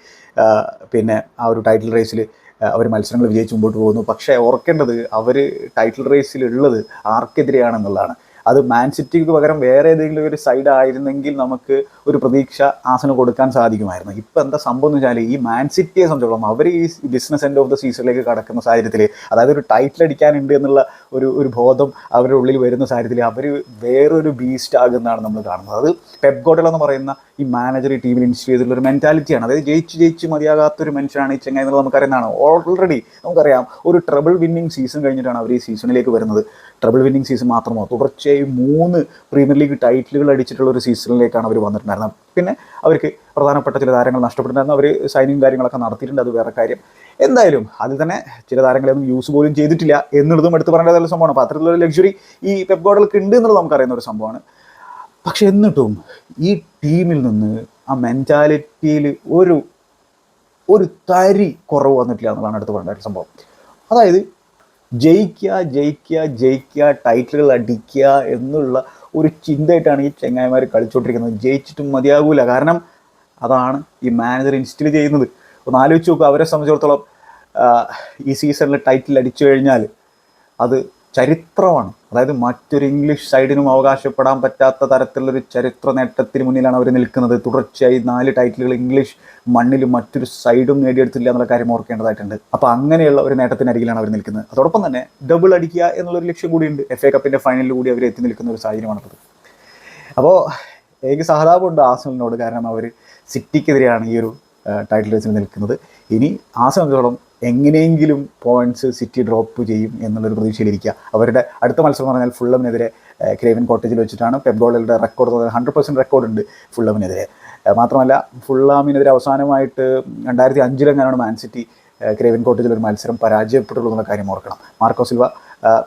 പിന്നെ ആ ഒരു ടൈറ്റിൽ റേസിൽ അവർ മത്സരങ്ങൾ വിജയിച്ച് മുമ്പോട്ട് പോകുന്നു. പക്ഷേ ഓർക്കേണ്ടത് അവർ ടൈറ്റിൽ റേസിൽ ഉള്ളത് ആർക്കെതിരെയാണെന്നുള്ളതാണ്. അത് മാൻ സിറ്റിക്ക് പകരം വേറെ ഏതെങ്കിലും ഒരു സൈഡ് ആയിരുന്നെങ്കിൽ നമുക്ക് ഒരു പ്രതീക്ഷ ആസന കൊടുക്കാൻ സാധിക്കുമായിരുന്നു. ഇപ്പം എന്താ സംഭവം എന്ന് വെച്ചാൽ ഈ മാൻ സിറ്റിയെ സംബന്ധിച്ചോളം അവർ ഈ ബിസിനസ് എൻഡ് ഓഫ് ദ സീസണിലേക്ക് കടക്കുന്ന സാഹചര്യത്തിൽ അതായത് ഒരു ടൈറ്റിൽ അടിക്കാനുണ്ട് എന്നുള്ള ഒരു ഒരു ബോധം അവരുടെ ഉള്ളിൽ വരുന്ന സാഹചര്യത്തിൽ അവർ വേറൊരു ബീസ്റ്റ് ആകുന്നതാണ് നമ്മൾ കാണുന്നത്. അത് പെപ് എന്ന് പറയുന്ന ഈ മാനേജർ ഈ ടീമിൽ ഇൻസ്റ്റോൾ ചെയ്തിട്ടുള്ള ഒരു മെന്റാലിറ്റിയാണ് അതായത് ജയിച്ച് ജയിച്ച് മതിയാകാത്തൊരു മനുഷ്യനാണ് ഈ ചെങ്ങായി എന്നുള്ളത് നമുക്കറിയുന്നതാണ്. ഓൾറെഡി നമുക്കറിയാം ഒരു ട്രബിൾ വിന്നിങ് സീസൺ കഴിഞ്ഞിട്ടാണ് അവർ ഈ സീസണിലേക്ക് വരുന്നത്. ട്രബിൾ വിന്നിങ് സീസൺ മാത്രമോ? തുടർച്ചയായി മൂന്ന് പ്രീമിയർ ലീഗ് ടൈറ്റിലുകൾ അടിച്ചിട്ടുള്ള ഒരു സീസണിലേക്കാണ് അവർ വന്നിട്ടുണ്ടായിരുന്നത്. പിന്നെ അവർക്ക് പ്രധാനപ്പെട്ട ചില താരങ്ങൾ നഷ്ടപ്പെട്ടിട്ടുണ്ടായിരുന്നു. അവർ സൈനിങ് കാര്യങ്ങളൊക്കെ നടത്തിയിട്ടുണ്ട്. അത് വേറെ കാര്യം. എന്തായാലും അതിൽ തന്നെ ചില താരങ്ങളെയൊന്നും യൂസ് പോലും ചെയ്തിട്ടില്ല എന്നുള്ളതും എടുത്ത് പറയേണ്ട സംഭവമാണ്. അപ്പോൾ അത്തരത്തിലൊരു ലക്ഷറി ഈ പെപ് ഗോഡൽക്ക് ഉണ്ട് എന്നുള്ളത് നമുക്കറിയുന്ന ഒരു സംഭവമാണ്. പക്ഷെ എന്നിട്ടും ഈ ടീമിൽ നിന്ന് ആ മെന്റാലിറ്റിയിൽ ഒരു ഒരു തരി കുറവ് വന്നിട്ടില്ല എന്നുള്ളതാണ് എടുത്ത് പറയേണ്ട സംഭവം. അതായത് ജയിക്കുക ജയിക്കുക ജയിക്കുക ടൈറ്റിലുകൾ അടിക്കുക എന്നുള്ള ഒരു ചിന്തയായിട്ടാണ് ഈ ചെങ്ങായിമാർ കളിച്ചുകൊണ്ടിരിക്കുന്നത് ജയിച്ചിട്ടും മതിയാകൂല. കാരണം അതാണ് ഈ മാനേജർ ഇൻസ്റ്റിൽ ചെയ്യുന്നത്. ഒന്ന് ആലോചിച്ച് നോക്കുക അവരെ സംബന്ധിച്ചിടത്തോളം ഈ സീസണിൽ ടൈറ്റിൽ അടിച്ചു കഴിഞ്ഞാൽ അത് ചരിത്രമാണ്. അതായത് മറ്റൊരു ഇംഗ്ലീഷ് സൈഡിനും അവകാശപ്പെടാൻ പറ്റാത്ത തരത്തിലുള്ളൊരു ചരിത്ര നേട്ടത്തിന് മുന്നിലാണ് അവർ നിൽക്കുന്നത്. തുടർച്ചയായി നാല് ടൈറ്റിലുകൾ ഇംഗ്ലീഷ് മണ്ണിൽ മറ്റൊരു സൈഡും നേടിയെടുത്തില്ല എന്നുള്ള കാര്യം ഓർക്കേണ്ടതായിട്ടുണ്ട്. അപ്പോൾ അങ്ങനെയുള്ള ഒരു നേട്ടത്തിനരികിലാണ് അവർ നിൽക്കുന്നത്. അതോടൊപ്പം തന്നെ ഡബിൾ അടിക്കുക എന്നുള്ളൊരു ലക്ഷ്യം കൂടിയുണ്ട്. എഫ് എ കപ്പിന്റെ ഫൈനലിൽ കൂടി അവർ എത്തി നിൽക്കുന്ന ഒരു സാഹചര്യമാണുള്ളത്. അപ്പോൾ എനിക്ക് സഹതാപമുണ്ട് ആസനലിനോട് കാരണം അവർ സിറ്റിക്കെതിരെയാണ് ഈ ഒരു ടൈറ്റിൽ റേസിൽ നിൽക്കുന്നത്. ഇനി ആ സംബന്ധിച്ചോളം എങ്ങനെയെങ്കിലും പോയിന്റ്സ് സിറ്റി ഡ്രോപ്പ് ചെയ്യും എന്നുള്ളൊരു പ്രതീക്ഷയിലിരിക്കുക. അവരുടെ അടുത്ത മത്സരം പറഞ്ഞാൽ ഫുള്ളമിനെതിരെ ക്രേവൻ കോട്ടേജിൽ വെച്ചിട്ടാണ് പെപ് ഗോളുടെ റെക്കോർഡ് ഹൺഡ്രഡ് പെർസെന്റ് റെക്കോർഡ് ഉണ്ട് ഫുള്ളമിനെതിരെ. മാത്രമല്ല ഫുള്ളാമിനെതിരെ അവസാനമായിട്ട് രണ്ടായിരത്തി അഞ്ചിലെങ്ങാനാണ് മാൻ സിറ്റി ക്രേവൻ കോട്ടേജിൽ ഒരു മത്സരം പരാജയപ്പെട്ടുള്ളൂ എന്നുള്ള കാര്യം ഓർക്കണം. മാർക്കോ സിൽവ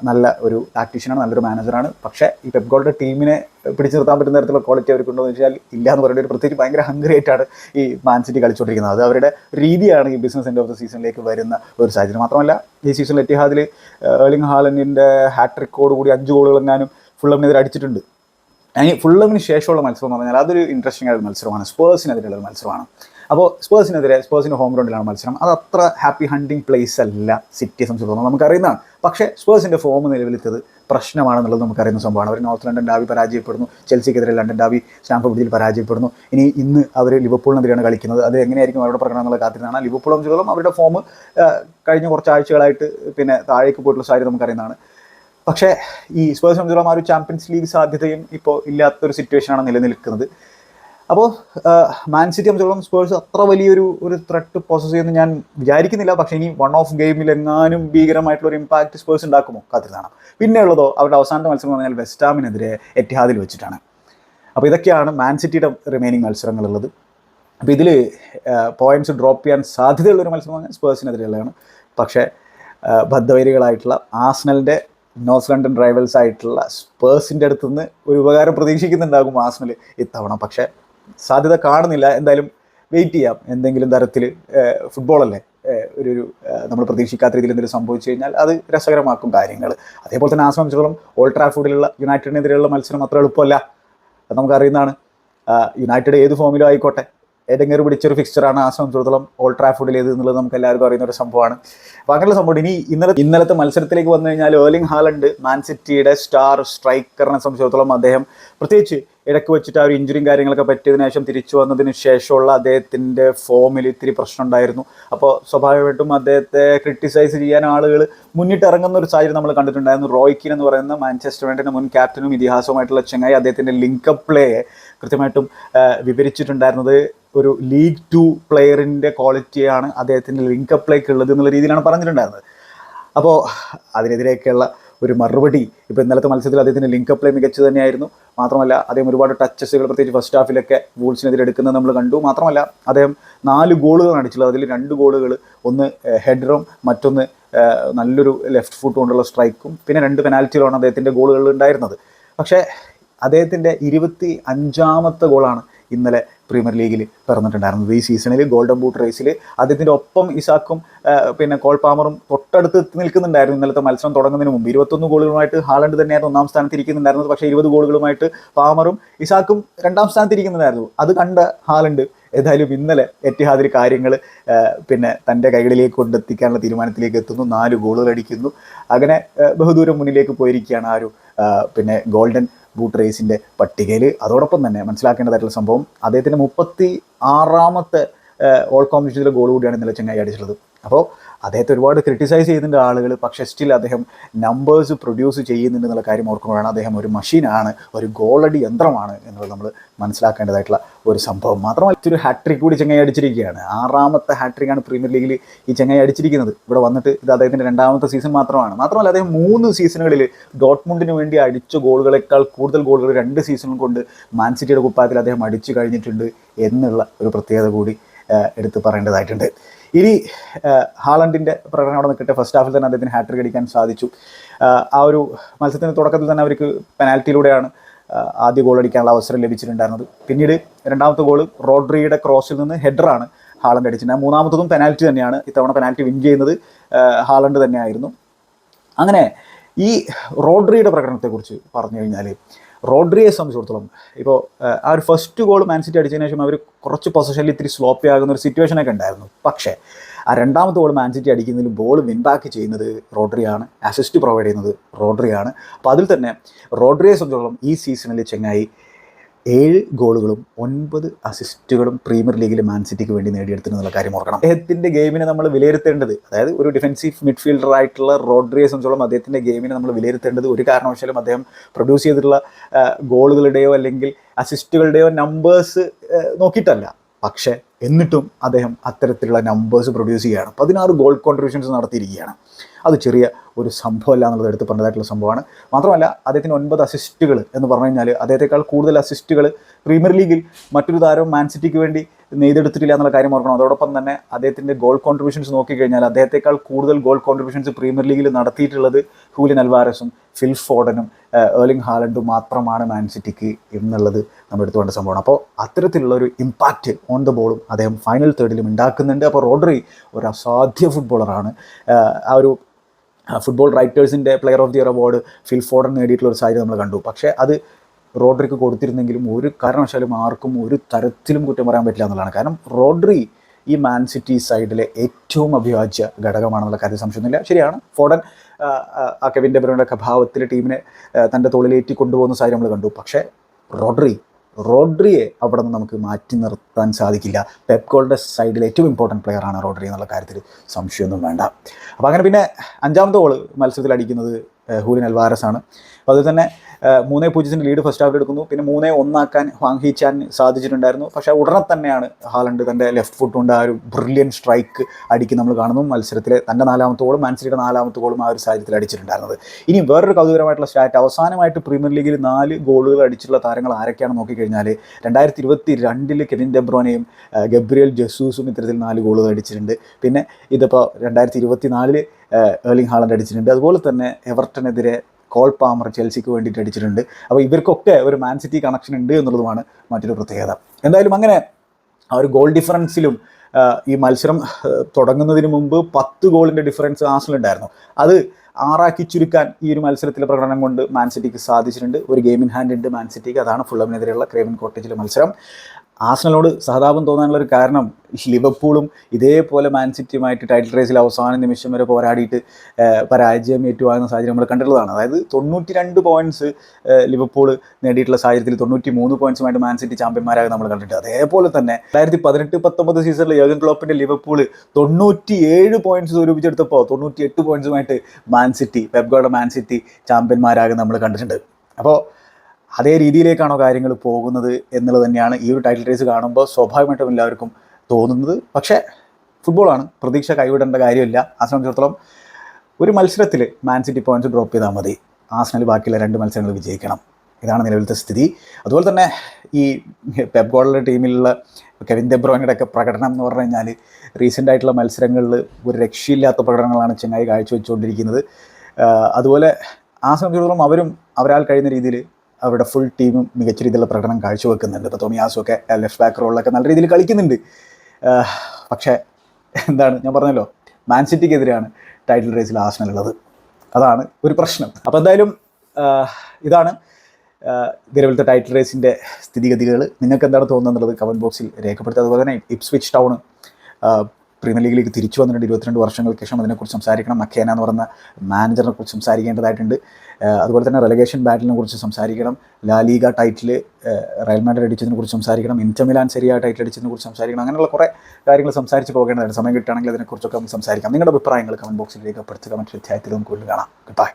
നല്ല ഒരു ടാക്ടീഷ്യനാണ് നല്ലൊരു മാനേജറാണ് പക്ഷേ ഈ പെപ് ടീമിനെ പിടിച്ചു നിർത്താൻ പറ്റുന്ന തരത്തിലുള്ള ക്വാളിറ്റി അവർക്കുണ്ടോ എന്ന് വെച്ചാൽ ഇല്ല എന്ന് പറയുന്ന ഒരു പ്രത്യേകിച്ച് ഭയങ്കര ഹംഗ്രി ആയിട്ടാണ് ഈ മാൻസിറ്റി കളിച്ചുകൊണ്ടിരിക്കുന്നത്. അത് അവരുടെ രീതിയാണ് ഈ ബിസിനസ് എൻഡ് ഓഫ് ദ സീസണിലേക്ക് വരുന്ന ഒരു സാഹചര്യം. മാത്രമല്ല ഈ സീസണിൽ എത്തിഹാദിൽ ഏർലിംഗ് ഹാലൻഡിന്റെ ഹാട്രിക്കോട് കൂടി അഞ്ച് ഗോളുകൾ എങ്ങാനും ഫുള്ളമിനെതിരെ അടിച്ചിട്ടുണ്ട്. ഇനി ഫുള്ളമിന് ശേഷമുള്ള മത്സരം എന്ന് പറഞ്ഞാൽ അതൊരു ഇൻട്രസ്റ്റിംഗ് ആയ മത്സരമാണ്. സ്പേഴ്സിനെതിരെയുള്ള മത്സരമാണ്. അപ്പോൾ സ്പേഴ്സിനെതിരെ സ്പേഴ്സിന് ഹോം ഗ്രൗണ്ടിലാണ് മത്സരം. അത് അത്ര ഹാപ്പി ഹണ്ടിങ് പ്ലേസ് അല്ല സിറ്റിയെ സംബന്ധിച്ചിടത്തോളം നമുക്കറിയുന്നതാണ്. പക്ഷേ സ്പേഴ്സിന്റെ ഫോം നിലവിലെത്തത് പ്രശ്നമാണെന്നുള്ളത് നമുക്കറിയുന്ന സംഭവമാണ്. അവർ നോർത്ത് ലണ്ടൻ ഡാവി പരാജയപ്പെടുന്നു. ചെൽസിക്കെതിരെ ലണ്ടൻ ഡാവി സ്റ്റാമ്പ് ബ്രിഡ്ജിൽ പരാജയപ്പെടുന്നു. ഇനി ഇന്ന് അവർ ലിവർപൂളിനെതിരെയാണ് കളിക്കുന്നത്. അത് എങ്ങനെയായിരിക്കും അവരുടെ പ്രകടനം എന്നുള്ള കാത്തിരുന്നാണ്. ലിവർപൂൾ സംബന്ധിച്ചിടത്തോളം അവരുടെ ഫോം കഴിഞ്ഞ കുറച്ച് ആഴ്ചകളായിട്ട് പിന്നെ താഴേക്ക് പോയിട്ടുള്ള സാഹചര്യം നമുക്കറിയുന്നതാണ്. പക്ഷേ ഈ സ്പേഴ്സ് സംബന്ധിച്ചിടത്തോളം ആ ഒരു ചാമ്പ്യൻസ് ലീഗ് സാധ്യതയും ഇപ്പോൾ ഇല്ലാത്തൊരു സിറ്റുവേഷനാണ് നിലനിൽക്കുന്നത്. അപ്പോൾ മാൻ സിറ്റി സംബന്ധിച്ചിടത്തോളം സ്പേഴ്സ് അത്ര വലിയൊരു ഒരു ത്രെട്ട് പ്രോസസ് ചെയ്യുമെന്ന് ഞാൻ വിചാരിക്കുന്നില്ല. പക്ഷേ ഇനി വൺ ഓഫ് ഗെയിമിൽ എങ്ങാനും ഭീകരമായിട്ടുള്ള ഒരു ഇമ്പാക്റ്റ് സ്പേഴ്സ് ഉണ്ടാക്കുമോ? കാത്തിരുന്നാണ് പിന്നെ ഉള്ളതോ അവരുടെ അവസാനത്തെ മത്സരം എന്ന് പറഞ്ഞാൽ വെസ്റ്റാമിനെതിരെ എറ്റിഹാദിൽ വെച്ചിട്ടാണ്. അപ്പോൾ ഇതൊക്കെയാണ് മാൻ സിറ്റിയുടെ റിമൈനിങ് മത്സരങ്ങളുള്ളത്. അപ്പോൾ ഇതിൽ പോയിന്റ്സ് ഡ്രോപ്പ് ചെയ്യാൻ സാധ്യതയുള്ള ഒരു മത്സരം പറഞ്ഞാൽ സ്പേഴ്സിനെതിരെയുള്ളതാണ് പക്ഷേ ബദ്ധവൈരികളായിട്ടുള്ള ആസ്നലിന്റെ നോർത്ത് ലണ്ടൻ റൈവൽസ് ആയിട്ടുള്ള സ്പേഴ്സിന്റെ അടുത്തുനിന്ന് ഒരു ഉപകാരം പ്രതീക്ഷിക്കുന്നുണ്ടാകും ആസ്നൽ ഇത്തവണ. പക്ഷേ സാധ്യത കാണുന്നില്ല. എന്തായാലും വെയിറ്റ് ചെയ്യാം. എന്തെങ്കിലും തരത്തിൽ ഫുട്ബോളല്ലേ ഒരു ഒരു നമ്മൾ പ്രതീക്ഷിക്കാത്ത രീതിയിൽ എന്തെങ്കിലും സംഭവിച്ചു കഴിഞ്ഞാൽ അത് രസകരമാക്കും കാര്യങ്ങൾ. അതേപോലെ തന്നെ ആ സംബന്ധിച്ചിടത്തോളം ഓൾഡ് യുണൈറ്റഡിനെതിരെയുള്ള മത്സരം അത്ര എളുപ്പമല്ല. അത് നമുക്കറിയുന്നതാണ്. യുണൈറ്റഡ് ഏത് ഫോമിലും ആയിക്കോട്ടെ? ഏതെങ്കിലും പിടിച്ചൊരു ഫിക്സ്ചറാണ് ആ സംബന്ധിച്ചിടത്തോളം ഓൾഡ് ഏത് എന്നുള്ളത് നമുക്ക് എല്ലാവർക്കും അറിയുന്ന ഒരു സംഭവമാണ്. അപ്പോൾ അങ്ങനെയുള്ള സംഭവം ഇനി ഇന്നലെ ഇന്നലത്തെ മത്സരത്തിലേക്ക് വന്നു കഴിഞ്ഞാൽ ഏർലിംഗ് ഹാലണ്ട് മാൻ സിറ്റിയുടെ സ്റ്റാർ സ്ട്രൈക്കറിനെ സംബന്ധിച്ചിടത്തോളം അദ്ദേഹം പ്രത്യേകിച്ച് ഇടയ്ക്ക് വെച്ചിട്ട് ആ ഒരു ഇഞ്ചുറിയും കാര്യങ്ങളൊക്കെ പറ്റിയതിനു ശേഷം തിരിച്ചു വന്നതിന് ശേഷമുള്ള അദ്ദേഹത്തിന്റെ ഫോമിൽ ഇത്തിരി പ്രശ്നം ഉണ്ടായിരുന്നു. അപ്പോൾ സ്വാഭാവികമായിട്ടും അദ്ദേഹത്തെ ക്രിട്ടിസൈസ് ചെയ്യാൻ ആളുകൾ മുന്നിട്ടിറങ്ങുന്ന ഒരു സാഹചര്യം നമ്മൾ കണ്ടിട്ടുണ്ടായിരുന്നു. റോയ്ക്കിൻ എന്ന് പറയുന്ന മാഞ്ചസ്റ്റർ യുണൈറ്റഡിന്റെ മുൻ ക്യാപ്റ്റനും ഇതിഹാസവുമായിട്ടുള്ള ചെങ്ങായി അദ്ദേഹത്തിന്റെ ലിങ്കപ്പ് പ്ലേയെ കൃത്യമായിട്ടും വിവരിച്ചിട്ടുണ്ടായിരുന്നത് ഒരു ലീഗ് ടു പ്ലെയറിന്റെ ക്വാളിറ്റിയാണ് അദ്ദേഹത്തിന്റെ ലിങ്കപ്പ് പ്ലേക്ക് ഉള്ളത് എന്നുള്ള രീതിയിലാണ് പറഞ്ഞിട്ടുണ്ടായിരുന്നത്. അപ്പോൾ അതിനെതിരെയൊക്കെയുള്ള ഒരു മറുപടി. ഇപ്പോൾ ഇന്നലത്തെ മത്സരത്തിൽ അദ്ദേഹത്തിന്റെ ലിങ്ക് പ്ലേ മികച്ചു തന്നെയായിരുന്നു. മാത്രമല്ല അദ്ദേഹം ഒരുപാട് ടച്ചസുകൾ പ്രത്യേകിച്ച് ഫസ്റ്റ് ഹാഫിലൊക്കെ വൂൾസിനെതിരെ എടുക്കുന്നത് നമ്മൾ കണ്ടു. മാത്രമല്ല അദ്ദേഹം നാല് ഗോളുകൾ അടിച്ചുള്ളത് അതിൽ രണ്ട് ഗോളുകൾ ഒന്ന് ഹെഡറും മറ്റൊന്ന് നല്ലൊരു ലെഫ്റ്റ് ഫുട്ട് കൊണ്ടുള്ള സ്ട്രൈക്കും പിന്നെ രണ്ട് പെനാൽറ്റികളാണ് അദ്ദേഹത്തിന്റെ ഗോളുകൾ ഉണ്ടായിരുന്നത്. പക്ഷേ അദ്ദേഹത്തിന്റെ ഇരുപത്തി അഞ്ചാമത്തെ ഗോളാണ് ഇന്നലെ പ്രീമിയർ ലീഗിൽ പിറന്നിട്ടുണ്ടായിരുന്നത് ഈ സീസണിൽ ഗോൾഡൻ ബൂട്ട് റേസിൽ അദ്ദേഹത്തിന്റെ ഒപ്പം ഇസാക്കും പിന്നെ കോൾ പാമറും തൊട്ടടുത്ത് എത്തി നിൽക്കുന്നുണ്ടായിരുന്നു ഇന്നലത്തെ മത്സരം തുടങ്ങുന്നതിന് മുമ്പ്. ഇരുപത്തൊന്ന് ഗോളുകളുമായിട്ട് ഹാളണ്ട് തന്നെയായിരുന്നു ഒന്നാം സ്ഥാനത്ത് ഇരിക്കുന്നുണ്ടായിരുന്നത്. പക്ഷേ ഇരുപത് ഗോളുകളുമായിട്ട് പാമറും ഇസാക്കും രണ്ടാം സ്ഥാനത്ത് ഇരിക്കുന്നുണ്ടായിരുന്നു. അത് കണ്ട ഹാലണ്ട് ഏതായാലും ഇന്നലെ എറ്റിഹാദിൽ കാര്യങ്ങൾ പിന്നെ തന്റെ കൈകളിലേക്ക് കൊണ്ടെത്തിക്കാനുള്ള തീരുമാനത്തിലേക്ക് എത്തുന്നു. നാല് ഗോളുകൾ അടിക്കുന്നു. അങ്ങനെ ബഹുദൂരം മുന്നിലേക്ക് പോയിരിക്കുകയാണ് ആ ഒരു പിന്നെ ഗോൾഡൻ ബൂട്ട് റേസിന്റെ പട്ടികയിൽ അതോടൊപ്പം തന്നെ മനസ്സിലാക്കേണ്ടതായിട്ടുള്ള സംഭവം അദ്ദേഹത്തിന്റെ മുപ്പത്തി ആറാമത്തെ ഓൾ കോമ്പറ്റീഷനിലെ ഗോൾ കൂടിയാണ് ഇന്നലെ ചെങ്ങായി അടിച്ചിട്ടുള്ളത്. അപ്പോൾ അദ്ദേഹത്തെ ഒരുപാട് ക്രിട്ടിസൈസ് ചെയ്യുന്നുണ്ട് ആളുകൾ പക്ഷേ സ്റ്റിൽ അദ്ദേഹം നമ്പേഴ്സ് പ്രൊഡ്യൂസ് ചെയ്യുന്നുണ്ട് എന്നുള്ള കാര്യം ഓർക്കുമ്പോഴാണ് അദ്ദേഹം ഒരു മഷീനാണ് ഒരു ഗോളടി യന്ത്രമാണ് എന്നുള്ളത് നമ്മൾ മനസ്സിലാക്കേണ്ടതായിട്ടുള്ള ഒരു സംഭവം. മാത്രമല്ല ഒരു ഹാട്രിക് കൂടി ചെങ്ങായി അടിച്ചിരിക്കുകയാണ്. ആറാമത്തെ ഹാട്രിക്കാണ് പ്രീമിയർ ലീഗിൽ ഈ ചെങ്ങായി അടിച്ചിരിക്കുന്നത്. ഇവിടെ വന്നിട്ട് ഇത് അദ്ദേഹത്തിന്റെ രണ്ടാമത്തെ സീസൺ മാത്രമാണ്. മാത്രമല്ല അദ്ദേഹം മൂന്ന് സീസണുകളിൽ ഡോട്ട്മുണ്ടിന് വേണ്ടി അടിച്ച ഗോളുകളെക്കാൾ കൂടുതൽ ഗോളുകൾ രണ്ട് സീസണും കൊണ്ട് മാൻസിറ്റിയുടെ കുപ്പായത്തിൽ അദ്ദേഹം അടിച്ചു കഴിഞ്ഞിട്ടുണ്ട് എന്നുള്ള ഒരു പ്രത്യേകത കൂടി എടുത്ത് പറയേണ്ടതായിട്ടുണ്ട്. ഇനി ഹാളണ്ടിന്റെ പ്രകടനം അവിടെ നിൽക്കട്ടെ. ഫസ്റ്റ് ഹാഫിൽ തന്നെ അദ്ദേഹത്തിന് ഹാട്രിക് അടിക്കാൻ സാധിച്ചു. ആ, ഒരു മത്സരത്തിന്റെ തുടക്കത്തിൽ തന്നെ അവർക്ക് പെനാൽറ്റിയിലൂടെയാണ് ആദ്യ ഗോൾ അടിക്കാനുള്ള അവസരം ലഭിച്ചിട്ടുണ്ടായിരുന്നത്. പിന്നീട് രണ്ടാമത്തെ ഗോൾ റോഡ്രിയുടെ ക്രോസിൽ നിന്ന് ഹെഡറാണ് ഹാളണ്ട് അടിച്ചിട്ടുണ്ട് മൂന്നാമത്തതും പെനാൽറ്റി തന്നെയാണ്. ഇത്തവണ പെനാൽറ്റി വിൻ ചെയ്യുന്നത് ഹാളണ്ട് തന്നെയായിരുന്നു. അങ്ങനെ ഈ റോഡ്രിയുടെ പ്രകടനത്തെക്കുറിച്ച് പറഞ്ഞു കഴിഞ്ഞാൽ റോഡ്രിയെ സംബന്ധിച്ചിടത്തോളം ഇപ്പോൾ ആ ഒരു ഫസ്റ്റ് ഗോൾ മാൻസിറ്റി അടിച്ചതിന് ശേഷം അവർ കുറച്ച് പൊസിഷനിൽ ഇത്തിരി സ്ലോപ്പി ആകുന്ന ഒരു സിറ്റുവേഷനൊക്കെ ഉണ്ടായിരുന്നു. പക്ഷേ ആ രണ്ടാമത്തെ ഗോൾ മാൻസിറ്റി അടിക്കുന്നതിൽ ബോൾ വിൻ ബാക്ക് ചെയ്യുന്നത് റോഡ്രിയാണ്. അസിസ്റ്റ് പ്രൊവൈഡ് ചെയ്യുന്നത് റോഡ്രിയാണ്. അപ്പോൾ അതിൽ തന്നെ റോഡ്രിയെ സംബന്ധിച്ചിടത്തോളം ഈ സീസണിൽ ചെങ്ങായി ഏഴ് ഗോളുകളും ഒൻപത് അസിസ്റ്റുകളും പ്രീമിയർ ലീഗിൽ മാൻ സിറ്റിക്ക് വേണ്ടി നേടിയെടുത്തിട്ടുള്ള കാര്യം ഓർക്കണം. അദ്ദേഹത്തിന്റെ ഗെയിമിനെ നമ്മൾ വിലയിരുത്തേണ്ടത് അതായത് ഒരു ഡിഫൻസീവ് മിഡ്ഫീൽഡർ ആയിട്ടുള്ള റോഡ്രിയെ സംബന്ധിച്ചോളം അദ്ദേഹത്തിന്റെ ഗെയിമിനെ നമ്മൾ വിലയിരുത്തേണ്ടത് ഒരു കാരണവശാലും അദ്ദേഹം പ്രൊഡ്യൂസ് ചെയ്തിട്ടുള്ള ഗോളുകളുടെയോ അല്ലെങ്കിൽ അസിസ്റ്റുകളുടെയോ നമ്പേഴ്സ് നോക്കിയിട്ടല്ല. പക്ഷേ എന്നിട്ടും അദ്ദേഹം അത്തരത്തിലുള്ള നമ്പേഴ്സ് പ്രൊഡ്യൂസ് ചെയ്യുകയാണ്. പതിനാറ് ഗോൾ കോൺട്രിബ്യൂഷൻസ് നടത്തിയിരിക്കുകയാണ്. അത് ചെറിയ ഒരു സംഭവമല്ല എന്നുള്ളത് എടുത്ത് പറഞ്ഞതായിട്ടുള്ള സംഭവമാണ്. മാത്രമല്ല അദ്ദേഹത്തിന് ഒൻപത് അസിസ്റ്റുകൾ എന്ന് പറഞ്ഞു കഴിഞ്ഞാൽ അദ്ദേഹത്തെക്കാൾ കൂടുതൽ അസിസ്റ്റുകൾ പ്രീമിയർ ലീഗിൽ മറ്റൊരു താരവും മാൻ സിറ്റിക്ക് വേണ്ടി നെയ്തെടുത്തിട്ടില്ല എന്നുള്ള കാര്യം ഓർക്കണം. അതോടൊപ്പം തന്നെ അദ്ദേഹത്തിന്റെ ഗോൾ കോൺട്രിബ്യൂഷൻസ് നോക്കിക്കഴിഞ്ഞാൽ അദ്ദേഹത്തെക്കാൾ കൂടുതൽ ഗോൾ കോൺട്രിബ്യൂഷൻസ് പ്രീമിയർ ലീഗിൽ നടത്തിയിട്ടുള്ളത് ഹൂലിൻ അൽവാരസും ഫിൽ ഫോഡനും ഏർലിംഗ് ഹാലൻഡും മാത്രമാണ് മാൻ സിറ്റിക്ക് എന്നുള്ളത് നമ്മൾ എടുത്തുകൊണ്ട് സംഭവമാണ്. അപ്പോൾ അത്തരത്തിലുള്ള ഒരു ഇമ്പാക്റ്റ് ഓൺ ദ ബോളും അദ്ദേഹം ഫൈനൽ തേർഡിലും ഉണ്ടാക്കുന്നുണ്ട്. അപ്പോൾ റോഡ്രി ഒരു അസാധ്യ ഫുട്ബോളറാണ് ആ ഒരു football റൈറ്റേഴ്സിന്റെ player of the year award Phil Foden നേടിയിട്ടുള്ള ഒരു സാഹചര്യം നമ്മൾ കണ്ടു. പക്ഷേ അത് റോഡ്രിക്ക് കൊടുത്തിരുന്നെങ്കിലും ഒരു കാരണവശാലും ആർക്കും ഒരു തരത്തിലും കുറ്റം പറയാൻ പറ്റില്ല എന്നുള്ളതാണ്. കാരണം റോഡ്രി ഈ മാൻ സിറ്റി സൈഡിലെ ഏറ്റവും അഭിവാജ്യ ഘടകമാണെന്നുള്ള കാര്യം സംശയമൊന്നുമില്ല. ശരിയാണ്. ഫോഡൻ ആ, കെവിൻ ഡെബ്രോയുടെ ഒക്കെ ഭാവത്തിൽ ടീമിനെ തന്റെ തോളിലേറ്റി കൊണ്ടുപോകുന്ന സാഹചര്യം നമ്മൾ കണ്ടു. പക്ഷേ റോഡ്രി റോഡ്രിയെ അവിടെ നിന്ന് നമുക്ക് മാറ്റി നിർത്താൻ സാധിക്കില്ല. പെപ്കോളുടെ സൈഡിൽ ഏറ്റവും ഇമ്പോർട്ടന്റ് പ്ലെയറാണ് റോഡ്രി എന്നുള്ള കാര്യത്തിൽ സംശയമൊന്നും വേണ്ട. അപ്പോൾ അങ്ങനെ പിന്നെ അഞ്ചാമത്തെ ഗോൾ മത്സരത്തിൽ അടിക്കുന്നത് ഹൂലിൻ അൽവാരസ് ആണ്. അതിൽ തന്നെ മൂന്നേ പൂജ്യത്തിന്റെ ലീഡ് ഫസ്റ്റ് ഹാഫിൽ എടുക്കുന്നു. പിന്നെ മൂന്നേ ഒന്നാക്കാൻ ഹാങ് ഹി ചാൻ സാധിച്ചിട്ടുണ്ടായിരുന്നു. പക്ഷേ ഉടനെ തന്നെയാണ് ഹാലണ്ട് തന്റെ ലെഫ്റ്റ് ഫുട്ട് കൊണ്ട് ആ ഒരു ബ്രില്യൻ സ്ട്രൈക്ക് അടിക്ക് നമ്മൾ കാണുന്നു. മത്സരത്തിലെ തന്റെ നാലാമത്തെ ഗോളും മാൻസിറ്റിയുടെ നാലാമത്തെ ഗോളും ആ ഒരു സാഹചര്യത്തിൽ അടിച്ചിട്ടുണ്ടായിരുന്നത്. ഇനി വേറൊരു കൗതുകരമായിട്ടുള്ള സ്റ്റാറ്റ് അവസാനമായിട്ട് പ്രീമിയർ ലീഗിൽ നാല് ഗോളുകൾ അടിച്ചിട്ടുള്ള താരങ്ങൾ ആരൊക്കെയാണ് നോക്കിക്കഴിഞ്ഞാൽ രണ്ടായിരത്തി ഇരുപത്തി രണ്ടിൽ കെവിൻ ഡെബ്രോനെയും ഗബ്രിയൽ ജസൂസും ഇത്തരത്തിൽ നാല് ഗോളുകൾ അടിച്ചിട്ടുണ്ട്. പിന്നെ ഇതിപ്പോൾ രണ്ടായിരത്തി ഇരുപത്തി നാലിൽ ഏർലിംഗ് ഹാളണ്ട് അടിച്ചിട്ടുണ്ട്. അതുപോലെ തന്നെ എവർട്ടനെതിരെ കോൾ പാമർ ചെൽസിക്ക് വേണ്ടിയിട്ട് അടിച്ചിട്ടുണ്ട്. അപ്പോൾ ഇവർക്കൊക്കെ ഒരു മാൻ സിറ്റി കണക്ഷൻ ഉണ്ട് എന്നുള്ളതുമാണ് മറ്റൊരു പ്രത്യേകത. എന്തായാലും അങ്ങനെ ആ ഒരു ഗോൾ ഡിഫറൻസിലും ഈ മത്സരം തുടങ്ങുന്നതിന് മുമ്പ് പത്ത് ഗോളിന്റെ ഡിഫറൻസ് ആസിലുണ്ടായിരുന്നു അത് ആറാക്കി ചുരുക്കാൻ ഈ ഒരു മത്സരത്തിലെ പ്രകടനം കൊണ്ട് മാൻ സിറ്റിക്ക് സാധിച്ചിട്ടുണ്ട്. ഒരു ഗെയിം ഇൻ ഹാൻഡ് ഉണ്ട് മാൻ സിറ്റിക്ക്. അതാണ് ഫുള്ളമിനെതിരെയുള്ള ക്രേവൻ കോട്ടേജിലെ മത്സരം. ആസ്നലോട് സഹതാപം തോന്നാനുള്ള ഒരു കാരണം ലിവർപൂളും ഇതേപോലെ മാൻ സിറ്റിയുമായിട്ട് ടൈറ്റിൽ റേസിൽ അവസാന നിമിഷം വരെ പോരാടിയിട്ട് പരാജയം ഏറ്റുവാങ്ങുന്ന സാഹചര്യം നമ്മൾ കണ്ടിട്ടുള്ളതാണ്. അതായത് തൊണ്ണൂറ്റി രണ്ട് പോയിന്റ്സ് ലിവർപൂൾ നേടിയിട്ടുള്ള സാഹചര്യത്തിൽ തൊണ്ണൂറ്റി മൂന്ന് പോയിന്റ്സുമായിട്ട് മാൻ സിറ്റി ചാമ്പ്യന്മാരായി നമ്മൾ കണ്ടിട്ട് അതേപോലെ തന്നെ രണ്ടായിരത്തി പതിനെട്ട് പത്തൊമ്പത് സീസണിൽ യോഗൻ ക്ലോപ്പിന്റെ ലിവർപൂൾ തൊണ്ണൂറ്റി ഏഴ് പോയിന്റ്സ് സ്വരൂപിച്ചെടുത്തപ്പോൾ തൊണ്ണൂറ്റി എട്ട് City Man City Man City ചാമ്പ്യന്മാരാകും നമ്മൾ കണ്ടിട്ടുണ്ട്. അപ്പോൾ അതേ രീതിയിലേക്കാണോ കാര്യങ്ങൾ പോകുന്നത് എന്നുള്ളത് തന്നെയാണ് ഈ ഒരു ടൈറ്റിൽ റേസ് കാണുമ്പോൾ സ്വാഭാവികമായിട്ടും എല്ലാവർക്കും തോന്നുന്നത്. പക്ഷേ ഫുട്ബോളാണ് പ്രതീക്ഷ കൈവിടേണ്ട കാര്യമില്ല. ആ സംബന്ധിച്ചിടത്തോളം ഒരു മത്സരത്തിൽ മാൻ സിറ്റി പോയിന്റ്സ് ഡ്രോപ്പ് ചെയ്താൽ മതി. ആസ്നൽ ബാക്കിയുള്ള രണ്ട് മത്സരങ്ങൾ വിജയിക്കണം. ഇതാണ് നിലവിലത്തെ സ്ഥിതി. അതുപോലെ തന്നെ ഈ പെപ് ഗോളുടെ ടീമിലുള്ള കെവിൻ ദെബ്രോയിന്റെ ഒക്കെ പ്രകടനം എന്ന് പറഞ്ഞു കഴിഞ്ഞാൽ റീസെന്റ് ആയിട്ടുള്ള മത്സരങ്ങളിൽ ഒരു രക്ഷയില്ലാത്ത പ്രകടനങ്ങളാണ് ചെങ്ങായി കാഴ്ചവെച്ചുകൊണ്ടിരിക്കുന്നത്. അതുപോലെ ആ സംബന്ധിച്ചിടത്തോളം അവരും അവരാൽ കഴിയുന്ന രീതിയിൽ അവരുടെ ഫുൾ ടീമും മികച്ച രീതിയിലുള്ള പ്രകടനം കാഴ്ചവെക്കുന്നുണ്ട്. ഇപ്പോൾ തോമിയാസുമൊക്കെ ലെഫ്റ്റ് ബാക്ക് റോളിലൊക്കെ നല്ല രീതിയിൽ കളിക്കുന്നുണ്ട്. പക്ഷേ എന്താണ് ഞാൻ പറഞ്ഞല്ലോ മാൻ സിറ്റിക്കെതിരെയാണ് ടൈറ്റിൽ റേസിൽ ആസന ഉള്ളത്. അതാണ് ഒരു പ്രശ്നം. അപ്പോൾ എന്തായാലും ഇതാണ് നിലവിലത്തെ ടൈറ്റിൽ റേസിന്റെ സ്ഥിതിഗതികൾ. നിങ്ങൾക്ക് എന്താണ് തോന്നുന്നത് എന്നുള്ളത് കമന്റ് ബോക്സിൽ രേഖപ്പെടുത്തുക. അതുപോലെ തന്നെ ഇപ്സ്വിച്ച് ടൗൺ പ്രീമിയർ ലീഗിലേക്ക് തിരിച്ചു വന്നിട്ടുണ്ട്. ഇരുപത്തിരണ്ട് വർഷങ്ങൾക്ക് ശേഷം അതിനെക്കുറിച്ച് സംസാരിക്കണം. മഖേന എന്ന് പറയുന്ന മാനേജറിനെ കുറിച്ച് സംസാരിക്കേണ്ടതായിട്ടുണ്ട്. അതുപോലെ തന്നെ റെലഗേഷൻ ബാറ്റിലിനെ കുറിച്ച് സംസാരിക്കണം. La Liga title Real Madrid അടിച്ചതിനെ കുറിച്ച് സംസാരിക്കണം. Inter Milan Serie A title അടിച്ചതിനെ കുറിച്ച് സംസാരിക്കണം. അങ്ങനെയുള്ള കുറേ കാര്യങ്ങൾ സംസാരിച്ച് പോകേണ്ടതാണ് സമയം കിട്ടുകയാണെങ്കിൽ അതിനെക്കുറിച്ചൊക്കെ നമുക്ക് സംസാരിക്കാം. നിങ്ങളുടെ അഭിപ്രായങ്ങൾ കമന്റ് ബോക്സിൽ രേഖപ്പെടുത്തുക മറ്റൊരു അധ്യായത്തിൽ നമുക്ക് വീണ്ടും കാണാം. Good bye